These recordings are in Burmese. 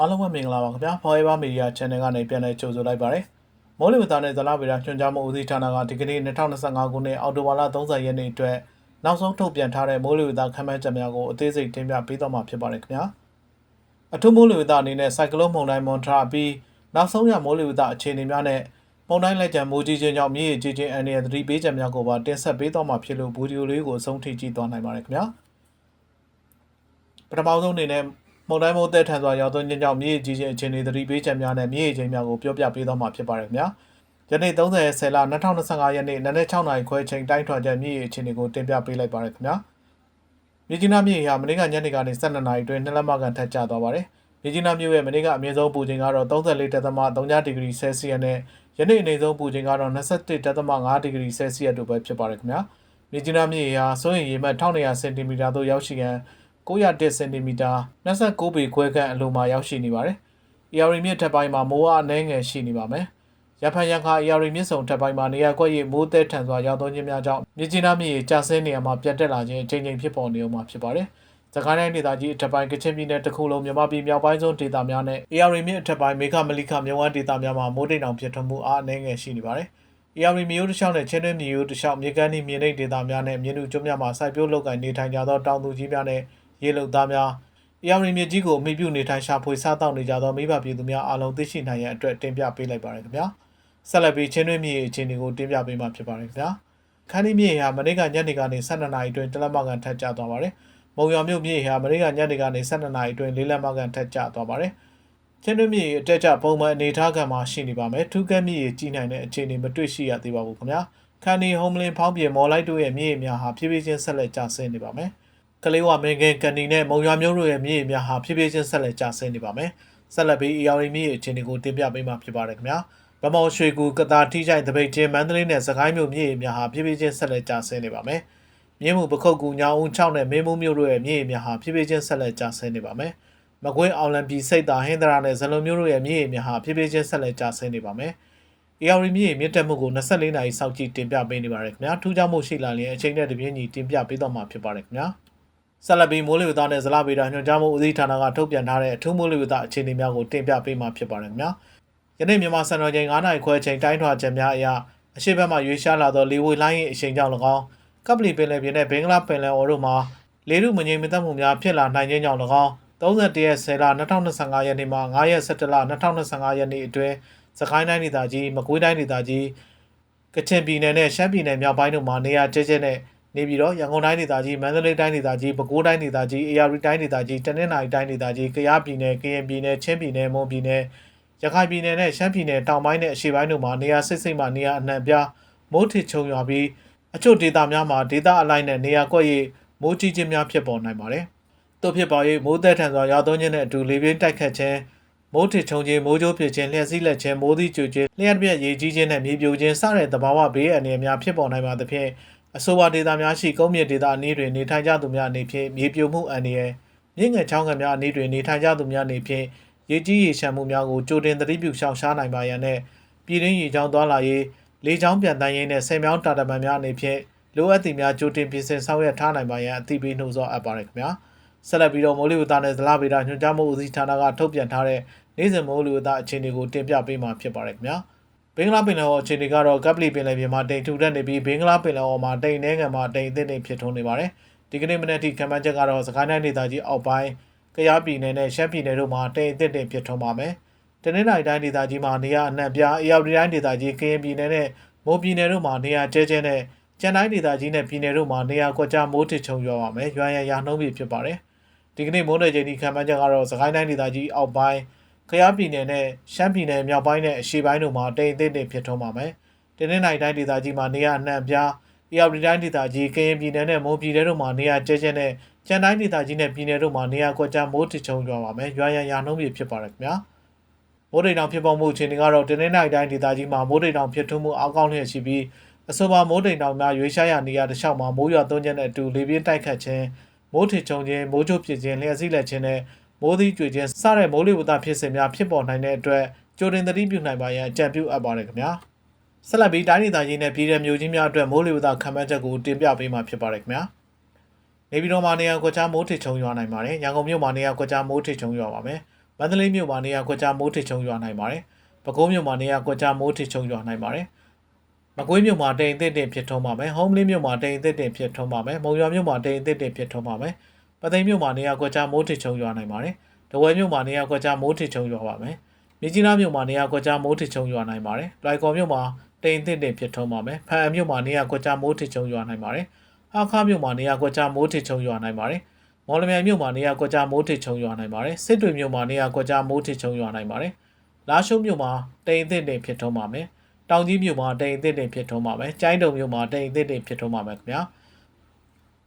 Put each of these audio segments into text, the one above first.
အားလုံးပဲမင်္ဂလာပါခင်ဗျာ Forever Media Channel ကနေပြန်လည်ကြိုဆိုလိုက်ပါရစေ။မိုးလေဝသနဲ့ဇလဗေဒညွှန်ကြားမှုဦးစီးဌာနကဒီကနေ့2025ခုနှစ်အောက်တိုဘာလ30ရက်နေ့အတွက်နောက်ဆုံးထုတ်ပြန်ထားတဲ့မိုးလေဝသခန့်မှန်းချက်များကိုအသေးစိတ်တင်ပြပေးသွားမှာဖြစ်ပါတယ်ခင်ဗျာ။အထူးမိုးလေဝသအနေနဲ့စိုက်ကလုန်းမုန်တိုင်းမွန်ထရာပြီးနောက်ဆုံးရမိုးလေဝသအခြေအနေများနဲ့မုန်တိုင်းလက်ကျန်မိုးကြီးခြင်းကြောင့်မြေကြီးကြီးခြင်းအန္တရာယ်သတိပေးချက်များကိုပါတင်ဆက်ပေးသွားမှာဖြစ်လို့ဗီဒီယိုလေးကိုအဆုံးထိကြည့်သွားနိုင်ပါတယ်ခင်ဗျာ။ပထမဆုံးအနေနဲ့ မုန်တိုင်းမိုးသက်ထန်စွာရောက်သွင်းခြင်းကြောင့်မြေကြီးခြင်းအခြေအနေသတိပေးချက်များနဲ့မြေကြီးများကိုပြောပြပေးသွားမှာဖြစ်ပါတယ်ခင်ဗျာ။ယနေ့30ရက်10လ2025ရက်နေ့နနက်6နာရီခွဲချိန်တိုင်းထွာချက်မြေကြီးအခြေအနေကိုတင်ပြပေးလိုက်ပါရခင်ဗျာ။မြေကြီးနားမြေဟာမနေ့ကညနေကနေ12နာရီအတွင်းနှစ်လက်မကန်ထက်ကျသွားပါတယ်။မြေကြီးနားမြို့ရဲ့မနေ့ကအမြင့်ဆုံးပူချိန်ကတော့34.3ဒီဂရီဆဲလ်စီယပ်နဲ့ယနေ့အနေဆုံးပူချိန်ကတော့21.5ဒီဂရီဆဲလ်စီယပ်တို့ပဲဖြစ်ပါတယ်ခင်ဗျာ။မြေကြီးနားမြေဟာစိုးရင်ရေမှတ်1200စင်တီမီတာသို့ရောက်ရှိရန် 910စင်တီမီတာ29ပေခွဲခန့်အလိုမှာရောက်ရှိနေပါတယ်။ AR မြစ်ထပ်ပိုင်းမှာမိုးအားအနှဲငယ်ရှိနေပါမယ်။ရဖန်ရန်ခါ AR မြစ်ဆုံထပ်ပိုင်းမှာနေရာကွက်ရည်မိုးသည်ထန်စွာရောက်သွန်းခြင်းများကြောင့်မြစ်ကြီးနားမြစ်ရေကျဆင်းနေရာမှာပြတ်တက်လာခြင်းအချိန်ချင်းဖြစ်ပေါ်နေအောင်မှာဖြစ်ပါတယ်။စကိုင်းတိုင်းဒေသကြီးအထက်ပိုင်းကချင်ပြည်နယ်တစ်ခုလုံးမြန်မာပြည်မြောက်ပိုင်းဆုံးဒေသများနဲ့ AR မြစ်အထက်ပိုင်းမေခမလိခမြဝန်းဒေသများမှာမိုးတိမ်တောင်ဖြစ်ထွန်းမှုအားအနှဲငယ်ရှိနေပါတယ်။ AR မျိုးတစ်လျှောက်နဲ့ချင်းတွင်းမျိုးတစ်လျှောက်မြေကမ်းဤမြေနိမ့်ဒေသများနဲ့မြေနုကျွန်းများမှာစိုက်ပျိုးလုပ်ကိုင်နေထိုင်ကြသောတောင်သူကြီးများနဲ့ ရေလုံသားများအရာမြစ်ကြီးကိုအမိပြုနေထိုင်ရှာဖွေစားတောက်နေကြသောမိဘပြည်သူများအားလုံးသိရှိနိုင်ရန်အတွက်တင်ပြပေးလိုက်ပါရခင်ဗျာဆက်လက်ပြီးချင်းတွင်းမြေအခြေအနေကိုတင်ပြပေးမှာဖြစ်ပါတယ်ခင်ဗျာခန်းဒီမြေဟာမနေ့ကညနေကနေ12နာရီအတွင်းတလက်မကန်ထက်ကျသွားပါတယ်မုံရွာမြို့မြေဟာမနေ့ကညနေကနေ12နာရီအတွင်းလေးလက်မကန်ထက်ကျသွားပါတယ်ချင်းတွင်းမြေအတက်ကြပုံမှန်အနေထားကမှာရှိနေပါမယ်ထူးကဲမြေကြီးနိုင်တဲ့အခြေအနေမတွေ့ရှိရသေးပါဘူးခင်ဗျာခန်းဒီဟုံးလင်းဖောင်းပြေမော်လိုက်တို့ရဲ့မြေများဟာဖြည်းဖြည်းချင်းဆက်လက်ကျဆင်းနေပါမယ် ကလေးဝမင်းကင်ကန်နီနဲ့မုံရွာမျိုးတို့ရဲ့မြေများဟာဖြည်းဖြည်းချင်းဆက်လက်ကျဆင်းနေပါမယ်ဆက်လက်ပြီး AR မြေအခြေအနေကိုတင်ပြပေးမှာဖြစ်ပါတယ်ခင်ဗျာဗမော်ရွှေကူကတာထိချိုင်တပိတ်ချင်းမန္တလေးနဲ့စကိုင်းမြို့မြေများဟာဖြည်းဖြည်းချင်းဆက်လက်ကျဆင်းနေပါမယ်မြင်းမှုပခုတ်ကူညောင်ဦး6နဲ့မင်းမှုမျိုးတို့ရဲ့မြေများဟာဖြည်းဖြည်းချင်းဆက်လက်ကျဆင်းနေပါမယ်မကွေးအောင်လံပြည်စိတ်သာဟင်းသရာနဲ့ဇလွန်မျိုးတို့ရဲ့မြေများဟာဖြည်းဖြည်းချင်းဆက်လက်ကျဆင်းနေပါမယ် AR မြေမြင့်တက်မှုကို24နာရီစောင့်ကြည့်တင်ပြပေးနေပါတယ်ခင်ဗျာထူးခြားမှုရှိလာရင်အချိန်နဲ့တပြေးညီတင်ပြပေးတော့မှာဖြစ်ပါတယ်ခင်ဗျာ ဆက်လက်ပြီးမိုးလေဝသနဲ့ဇလဗေဒညွှန်ကြားမှုဦးစီးဌာနကထုတ်ပြန်ထားတဲ့အထူးမိုးလေဝသအခြေအနေများကိုတင်ပြပေးမှာဖြစ်ပါတယ်ခင်ဗျာယနေ့မြန်မာစံတော်ချိန်9နာရီခွဲချိန်တိုင်းထွာချက်များအရအရှိတ်ဘက်မှရွေးရှားလာသောလေဝေလိုင်းရဲ့အချိန်ကြောင့်၎င်းကပလီပင်လယ်ပြင်နဲ့ဘင်္ဂလားပင်လယ်အော်တို့မှာလေထုမငြိမ်မသက်မှုများဖြစ်လာနိုင်ခြင်းကြောင့်၎င်း31ရက်10လ2025ရက်နေ့မှ9ရက်17လ2025ရက်နေ့အတွင်းစကိုင်းတိုင်းဒေသကြီးမကွေးတိုင်းဒေသကြီးကချင်ပြည်နယ်နဲ့ရှမ်းပြည်နယ်မြောက်ပိုင်းတို့မှာနေရာကျဲကျဲနဲ့ နေပြီးတော့ရန်ကုန်တိုင်းဒေသကြီးမန္တလေးတိုင်းဒေသကြီးပဲခူးတိုင်းဒေသကြီးအေရရီတိုင်းဒေသကြီးတနင်္သာရီတိုင်းဒေသကြီးကယားပြည်နယ်ကရင်ပြည်နယ်ချင်းပြည်နယ်မွန်ပြည်နယ်ရခိုင်ပြည်နယ်နဲ့ရှမ်းပြည်နယ်တောင်ပိုင်းနဲ့အရှေ့ပိုင်းတို့မှာနေရာစိတ်စိတ်မှနေရာအနှံ့ပြားမိုးထစ်ချုံရွာပြီးအချို့ဒေသများမှာဒေသအလိုက်နဲ့နေရာကွက်ရမိုးကြီးခြင်းများဖြစ်ပေါ်နိုင်ပါတယ်။သို့ဖြစ်ပါ၍မိုးသက်ထန်စွာရွာသွန်းခြင်းနဲ့အတူလေပြင်းတိုက်ခတ်ခြင်းမိုးထစ်ချုံခြင်းမိုးကြိုးဖြစ်ခြင်းလျှက်စီးလက်ခြင်းမိုးသီးကြွခြင်းလျှက်ပြက်ရေကြီးခြင်းနဲ့မြေပြိုခြင်းစတဲ့သဘာဝဘေးအန္တရာယ်များဖြစ်ပေါ်နိုင်ပါသဖြင့် အဆိုပါဒေသများရှိကုန်းမြင့်ဒေသအနည်းတွင်နေထိုင်ကြသူများအနေဖြင့်မြေပြိုမှုအန္တရာယ်မြင့်ငယ်ချောင်းငယ်များအနည်းတွင်နေထိုင်ကြသူများအနေဖြင့်ရေကြီးရေရှမ်းမှုများကိုကြိုတင်သတိပြုရှောင်ရှားနိုင်ပါရန်နဲ့ပြည်တွင်းရေချောင်းသွားလာရေးလေချောင်းပြန်တန်းရေးနဲ့ဆယ်မြောင်းတာတမန်များအနေဖြင့်လိုအပ်သည့်များကြိုတင်ပြင်ဆင်ဆောင်ရွက်ထားနိုင်ပါရန်အသိပေးနှိုးဆော်အပ်ပါရခင်ဗျာဆက်လက်ပြီးတော့မိုးလေဝသနဲ့ဇလဗေဒညွှန်ကြားမှုဦးစီးဌာနကထုတ်ပြန်ထားတဲ့နေ့စဉ်မိုးလေဝသအခြေအနေကိုတင်ပြပေးမှာဖြစ်ပါတယ်ခင်ဗျာ ဘင်္ဂလားပင်လယ်အော်အခြေအနေကတော့ကပလီပင်လယ်ပြင်မှာတိမ်ထူထပ်နေပြီးဘင်္ဂလားပင်လယ်အော်မှာတိမ်နှဲငံမှာတိမ်အသင့်နေဖြစ်ထွန်းနေပါတယ်ဒီကနေ့မနေ့ထိခံမှန်းချက်ကတော့စကိုင်းတိုင်းဒေသကြီးအောက်ပိုင်းကယားပြည်နယ်နဲ့ရှမ်းပြည်နယ်တို့မှာတိမ်အသင့်တင်ဖြစ်ထွန်းပါမယ်တနင်္လာရီတိုင်းဒေသကြီးမှာနေရာအနှံ့ပြားအေရဝတီတိုင်းဒေသကြီးကရင်ပြည်နယ်နဲ့မိုးပြည်နယ်တို့မှာနေရာကျဲကျဲနဲ့ကျန်တိုင်းဒေသကြီးနဲ့ပြည်နယ်တို့မှာနေရာကွက်ကြားမိုးထစ်ချုံရွာပါမယ်ရွာရန်ရာနှုံးပြဖြစ်ပါတယ်ဒီကနေ့မိုးနယ်ချိန်ဒီခံမှန်းချက်ကတော့စကိုင်းတိုင်းဒေသကြီးအောက်ပိုင်း ကယားပြည်နယ်နဲ့ရှမ်းပြည်နယ်မြောက်ပိုင်းနဲ့အရှေ့ပိုင်းတို့မှာတိမ်အသင့်တင်ဖြစ်ထွန်းပါမယ်တနင်္လာရီတိုင်းဒေသကြီးမှာနေရာအနှံ့ပြားအေရဝတီတိုင်းဒေသကြီးကရင်ပြည်နယ်နဲ့မိုးပြည်နယ်တို့မှာနေရာကျဲကျဲနဲ့ကျန်တိုင်းဒေသကြီးနဲ့ပြည်နယ်တို့မှာနေရာကွက်ကြားမိုးထစ်ချုံရွာပါမယ်ရွာရန်ရာနှုံးပြဖြစ်ပါတယ်ခင်ဗျာမိုးတိမ်တောင်ဖြစ်ပေါ်မှုအခြေအနေကတော့တနင်္လာရီတိုင်းဒေသကြီးမှာမိုးတိမ်တောင်ဖြစ်ထွန်းမှုအောက်ကောင်းလျက်ရှိပြီးအဆိုပါမိုးတိမ်တောင်များရွေးရှားရနေရာတစ်လျှောက်မှာမိုးရွာသွန်းခြင်းနဲ့အတူလေပြင်းတိုက်ခတ်ခြင်းမိုးထစ်ချုံခြင်းမိုးချိုးဖြစ်ခြင်းလျှက်စီးလက်ခြင်းနဲ့ မိုးသီးကြွေခြင်းစတဲ့မိုးလေဝသဖြစ်စဉ်များဖြစ်ပေါ်နိုင်တဲ့အတွက်ကြိုတင်သတိပြုနိုင်ပါရန်အကြံပြုအပ်ပါတယ်ခင်ဗျာဆက်လက်ပြီးတိုင်းဒေသကြီးနဲ့ပြည်ထောင်မျိုးကြီးများအတွက်မိုးလေဝသခံမှန်းချက်ကိုတင်ပြပေးမှာဖြစ်ပါတယ်ခင်ဗျာနေပြည်တော်မှာနေရာကွက်ကြားမိုးထစ်ချုံရွာနိုင်ပါတယ်ရန်ကုန်မြို့မှာနေရာကွက်ကြားမိုးထစ်ချုံရွာပါမယ်မန္တလေးမြို့မှာနေရာကွက်ကြားမိုးထစ်ချုံရွာနိုင်ပါတယ်ပဲခူးမြို့မှာနေရာကွက်ကြားမိုးထစ်ချုံရွာနိုင်ပါတယ်မကွေးမြို့မှာတိမ်အသင့်တင်ဖြစ်ထုံးပါမယ်။ဟုံးမလင်းမြို့မှာတိမ်အသင့်တင်ဖြစ်ထုံးပါမယ်။မုံရွာမြို့မှာတိမ်အသင့်တင်ဖြစ်ထုံးပါမယ်။ ပသိမ်မြို့မှာနေရာကွက်ကြားမိုးထစ်ချုံရွာနိုင်ပါတယ်။တဝဲမြို့မှာနေရာကွက်ကြားမိုးထစ်ချုံရွာပါမယ်။မြကြီးနားမြို့မှာနေရာကွက်ကြားမိုးထစ်ချုံရွာနိုင်ပါတယ်။လွိုင်ကော်မြို့မှာတိမ်အသင့်တင်ဖြစ်ထုံးပါမယ်။ဖန်အမြို့မှာနေရာကွက်ကြားမိုးထစ်ချုံရွာနိုင်ပါတယ်။ဟာခါမြို့မှာနေရာကွက်ကြားမိုးထစ်ချုံရွာနိုင်ပါတယ်။မော်လမြိုင်မြို့မှာနေရာကွက်ကြားမိုးထစ်ချုံရွာနိုင်ပါတယ်။စစ်တွေမြို့မှာနေရာကွက်ကြားမိုးထစ်ချုံရွာနိုင်ပါတယ်။လာရှုံးမြို့မှာတိမ်အသင့်တင်ဖြစ်ထုံးပါမယ်။တောင်ကြီးမြို့မှာတိမ်အသစ်တင်ဖြစ်ထုံးပါမယ်။ကျိုင်းတုံမြို့မှာတိမ်အသစ်တင်ဖြစ်ထုံးပါမယ်ခင်ဗျာ။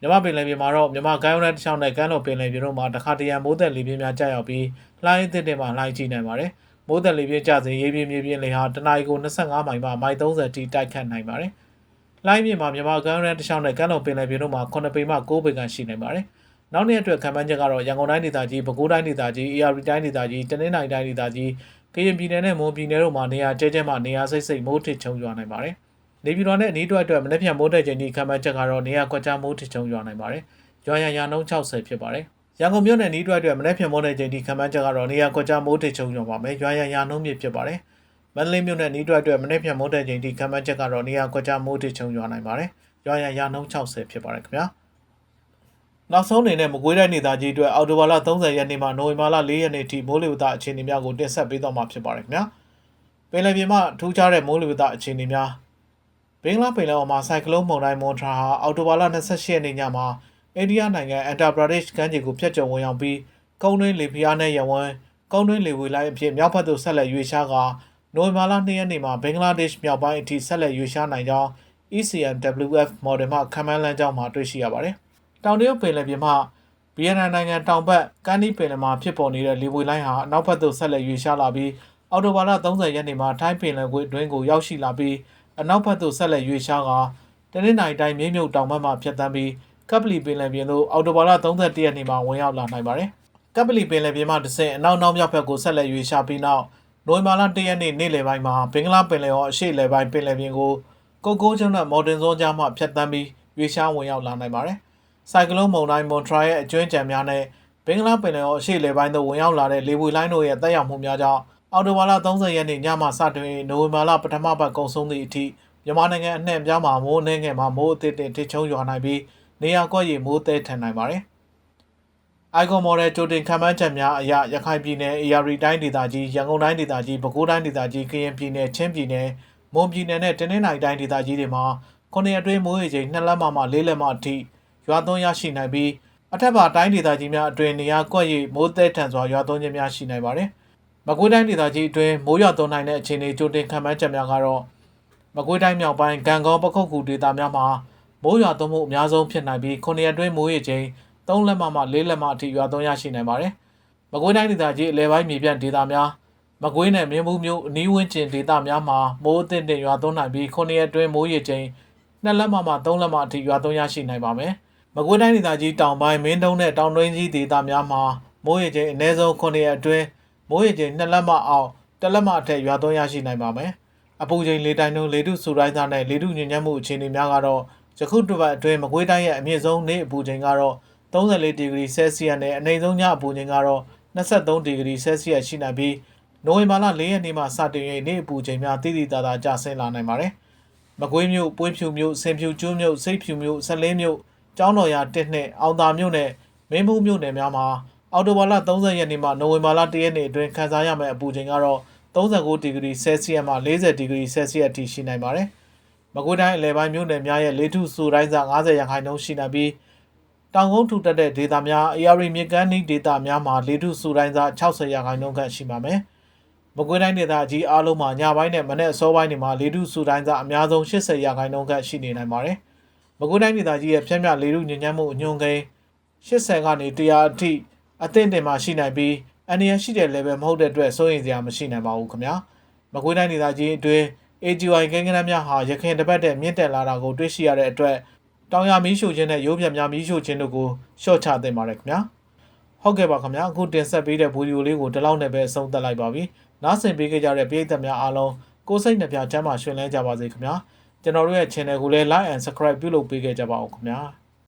မြမပင်လယ်ပြင်မှာတော့မြမကိုင်းဝရတစ်ချောင်းနဲ့ကမ်းလွန်ပင်လယ်ပြင်တို့မှာတစ်ခါတရံမိုးသက်လေပြင်းများကြာရောက်ပြီးလှိုင်းအသစ်တင်မှာလှိုင်းကြီးနိုင်ပါတယ်။မိုးသက်လေပြင်းကျစဉ်ရေပြင်းမြေပြင်းလေဟာတနအီကို25မိုင်မှမိုင်30တိတိုက်ခတ်နိုင်ပါတယ်။လှိုင်းမြင့်မှာမြမကိုင်းဝရတစ်ချောင်းနဲ့ကမ်းလွန်ပင်လယ်ပြင်တို့မှာ9ပေမှ9ပေခန့်ရှိနိုင်ပါတယ်။နောက်နေ့အတွက်ခံမှန်းချက်ကတော့ရန်ကုန်တိုင်းဒေသကြီးပဲခူးတိုင်းဒေသကြီး AR တိုင်းဒေသကြီးတနင်္သာရီတိုင်းဒေသကြီးကရင်ပြည်နယ်နဲ့မွန်ပြည်နယ်တို့မှာနေရာကျဲကျဲမှနေရာစိတ်စိတ်မိုးထစ်ချုံရွာနိုင်ပါတယ်။ နေပြည်တော်နဲ့အနီးတွက်အတွက်မနေ့ပြန်မိုးတက်ချိန်ဒီခံမှန်းချက်ကတော့နေရာကွက်ကြားမိုးထစ်ချုံရွာနိုင်ပါတယ်။ရွာရန်ရာနှုန်း60ဖြစ်ပါတယ်။ရန်ကုန်မြို့နယ်အနီးတွက်အတွက်မနေ့ပြန်မိုးတက်ချိန်ဒီခံမှန်းချက်ကတော့နေရာကွက်ကြားမိုးထစ်ချုံရွာပါမယ်။ရွာရန်ရာနှုန်းမြင့်ဖြစ်ပါတယ်။မန္တလေးမြို့နယ်အနီးတွက်အတွက်မနေ့ပြန်မိုးတက်ချိန်ဒီခံမှန်းချက်ကတော့နေရာကွက်ကြားမိုးထစ်ချုံရွာနိုင်ပါတယ်။ရွာရန်ရာနှုန်း60ဖြစ်ပါတယ်ခင်ဗျာ။နောက်ဆုံးအနေနဲ့မကွေးတိုင်းဒေသကြီးအတွက်အော်တိုဘာလ30ရက်နေ့မှနိုဝင်ဘာလ4ရက်နေ့ထိမိုးလေဝသအခြေအနေများကိုတင်ဆက်ပေးသွားမှာဖြစ်ပါတယ်ခင်ဗျာပင်လယ်ပြင်မှာထူးခြားတဲ့မိုးလေဝသအခြေအနေများ ဘင်္ဂလားပင်လယ်အော်မှာဆိုင်ကလုန်းမုန်တိုင်းမွန်ထရာဟာအော်တိုဘာလ28ရက်နေ့ညမှာအိန္ဒိယနိုင်ငံအန်တာပရာဒက်ရှ်ကမ်းခြေကိုဖျက်ကျုံဝင်ရောက်ပြီးကုန်းတွင်းလေပြင်းအားနဲ့ရဝန်းကုန်းတွင်းလေဝေလိုင်းအဖြစ်မြောက်ဘက်သို့ဆက်လက်ရွေ့ရှားကာနိုဝင်ဘာလ2ရက်နေ့မှာဘင်္ဂလားဒေ့ရှ်မြောက်ပိုင်းအထိဆက်လက်ရွေ့ရှားနိုင်ကြောင်း ECMWF မော်ဒယ်မှခန့်မှန်းလမ်းကြောင်းမှာတွေ့ရှိရပါတယ်။တောင်တရုတ်ပင်လယ်ပြင်မှာဗီယက်နမ်နိုင်ငံတောင်ဘက်ကမ်းနီးပင်လယ်မှာဖြစ်ပေါ်နေတဲ့လေပွေလိုင်းဟာအနောက်ဘက်သို့ဆက်လက်ရွေ့ရှားလာပြီးအော်တိုဘာလ30ရက်နေ့မှာထိုင်းပင်လယ်ကွေ့အတွင်းကိုရောက်ရှိလာပြီး အနောက်ဘက်သို့ဆက်လက်ရွေ့ရှားကာတနင်္လာရီတိုင်းမြေမြုပ်တောင်ဘက်မှဖြတ်တန်းပြီးကပ်ပလီပင်လယ်ပြင်သို့အော်တိုဘာလ31ရက်နေ့မှာဝင်ရောက်လာနိုင်ပါတယ်။ကပ်ပလီပင်လယ်ပြင်မှတစ်ဆင့်အနောက်နောက်မြောက်ဘက်ကိုဆက်လက်ရွေ့ရှားပြီးနောက်နိုဝင်ဘာလ1ရက်နေ့နေ့လယ်ပိုင်းမှာဘင်္ဂလားပင်လယ်အော်အရှေ့လယ်ပိုင်းပင်လယ်ပြင်ကိုကိုကိုကျွန်းနဲ့မော်တင်ဇွန်ကြားမှဖြတ်တန်းပြီးရွေ့ရှားဝင်ရောက်လာနိုင်ပါတယ်။ဆိုင်ကလုန်းမုန်တိုင်းမွန်ထရာရဲ့အကျွမ်းကြံများနဲ့ဘင်္ဂလားပင်လယ်အော်အရှေ့လေပိုင်းသို့ဝင်ရောက်လာတဲ့လေပွေလိုင်းတို့ရဲ့တက်ရောက်မှုများကြောင့် အော်တိုဘာလ30ရက်နေ့ညမှစတင်နိုဝင်ဘာလပထမပတ်ကုန်ဆုံးသည့်အထိမြန်မာနိုင်ငံအနှံ့အပြားမှာမိုးအနှဲငယ်မှာမိုးအသစ်တင်ထစ်ချုံရွာနိုင်ပြီးနေရာကွက်ရည်မိုးသည်ထန်နိုင်ပါတယ်။ icon model ကြိုတင်ခံမှန်းချက်များအရရခိုင်ပြည်နယ် AR တိုင်းဒေသကြီးရန်ကုန်တိုင်းဒေသကြီးပဲခူးတိုင်းဒေသကြီးကရင်ပြည်နယ်ချင်းပြည်နယ်မွန်ပြည်နယ်နဲ့တနင်္သာရီတိုင်းဒေသကြီးတွေမှာခုနှစ်အတွင်းမိုးရေချိန်2လက်မမှ4လက်မအထိရွာသွန်းရရှိနိုင်ပြီးအထက်ပါတိုင်းဒေသကြီးများအတွင်းနေရာကွက်ရည်မိုးသည်ထန်စွာရွာသွန်းခြင်းများရှိနိုင်ပါတယ်။ မကွေးတိုင်းဒေသကြီးအတွင်းမိုးရွာသွန်းနိုင်တဲ့အခြေအနေကြိုတင်ခံမှန်းချက်များကတော့မကွေးတိုင်းမြောက်ပိုင်းဂံကောပခုတ်ကူဒေသများမှာမိုးရွာသွန်းမှုအများဆုံးဖြစ်နိုင်ပြီးခုနှစ်အတွင်းမိုးရေချိန်3လက်မမှ4လက်မအထိရွာသွန်းရရှိနိုင်ပါတယ်။မကွေးတိုင်းဒေသကြီးအလဲပိုင်းမြေပြန့်ဒေသများမကွေးနယ်မြင်းဘူးမြို့အနီးဝန်းကျင်ဒေသများမှာမိုးအသင့်တင်ရွာသွန်းနိုင်ပြီးခုနှစ်အတွင်းမိုးရေချိန်2လက်မမှ3လက်မအထိရွာသွန်းရရှိနိုင်ပါမယ်။မကွေးတိုင်းဒေသကြီးတောင်ပိုင်းမင်းတုံးနဲ့တောင်တွင်းကြီးဒေသများမှာမိုးရေချိန်အနည်းဆုံး9ရက်အတွင်း မိုးရေချိန်2လက်မအောက်1လက်မအထက်ရွာသွန်းရရှိနိုင်ပါမယ်။အပူချိန်လေတိုင်းနှုန်းလေထုစူတိုင်းသားနဲ့လေထုညဉ့်ညမ်းမှုအခြေအနေများကတော့ယခုတစ်ပတ်အတွင်းမကွေးတိုင်းရဲ့အမြင့်ဆုံးနေ့အပူချိန်ကတော့34ဒီဂရီဆဲလ်စီယပ်နဲ့အနိမ့်ဆုံးညအပူချိန်ကတော့23ဒီဂရီဆဲလ်စီယပ်ရှိနိုင်ပြီးနိုဝင်ဘာလ4ရက်နေ့မှစတင်၍နေ့အပူချိန်များတိတိတသာကျဆင်းလာနိုင်ပါတယ်။မကွေးမြို့ပွင့်ဖြူမြို့ဆင်ဖြူကျွန်းမြို့စိတ်ဖြူမြို့ဆက်လင်းမြို့ကျောင်းတော်ရ1နှစ်အောင်သာမြို့နဲ့မင်းဘူးမြို့နယ်များမှာ အော်တိုဘာလ30ရက်နေ့မှနိုဝင်ဘာလ1ရက်နေ့အတွင်းခန်းစားရမယ့်အပူချိန်ကတော့39ဒီဂရီဆဲလ်စီယပ်မှ40ဒီဂရီဆဲလ်စီယပ်အထိရှိနိုင်ပါတယ်။မကွေးတိုင်းအလဲပိုင်းမြို့နယ်များရဲ့လေထုစူတိုင်းစာ90ရာခိုင်နှုန်းရှိနိုင်ပြီးတောင်ကုန်းထူတက်တဲ့ဒေသများ AR မြေကမ်းနီးဒေသများမှာလေထုစူတိုင်းစာ60ရာခိုင်နှုန်းခန့်ရှိပါမယ်။မကွေးတိုင်းဒေသကြီးအားလုံးမှာညပိုင်းနဲ့မနေ့အစောပိုင်းတွေမှာလေထုစူတိုင်းစာအများဆုံး80ရာခိုင်နှုန်းခန့်ရှိနေနိုင်ပါတယ်။မကွေးတိုင်းဒေသကြီးရဲ့ဖြန့်မြလေထုညဉ့်ညမ်းမှုအညွှန်းကိန်း80ကနေ100အထိ အသင့်တင်မှာရှိနိုင်ပြီးအန်ရရှိတဲ့ level မဟုတ်တဲ့အတွက်စိုးရိမ်စရာမရှိနိုင်ပါဘူးခင်ဗျာ။မကွေးတိုင်းဒေသကြီးအတွင်း AGI ကိန်းဂဏန်းများဟာရခိုင်တပတ်တဲ့မြင့်တက်လာတာကိုတွေ့ရှိရတဲ့အတွက်တောင်ရမီးရှို့ခြင်းနဲ့ရိုးပြတ်များမီးရှို့ခြင်းတို့ကိုရှော့ချသင့်ပါတယ်ခင်ဗျာဟုတ်ကဲ့ပါခင်ဗျာအခုတင်ဆက်ပေးတဲ့ဗီဒီယိုလေးကိုဒီလောက်နဲ့ပဲအဆုံးသတ်လိုက်ပါပြီနားဆင်ပေးခဲ့ကြတဲ့ပရိသတ်များအားလုံးကိုယ်စိတ်နှပြချမ်းသာရှင်လန်းကြပါစေခင်ဗျာကျွန်တော်တို့ရဲ့ channel ကိုလည်း like and subscribe ပြုလုပ်ပေးခဲ့ကြပါဦးခင်ဗျာ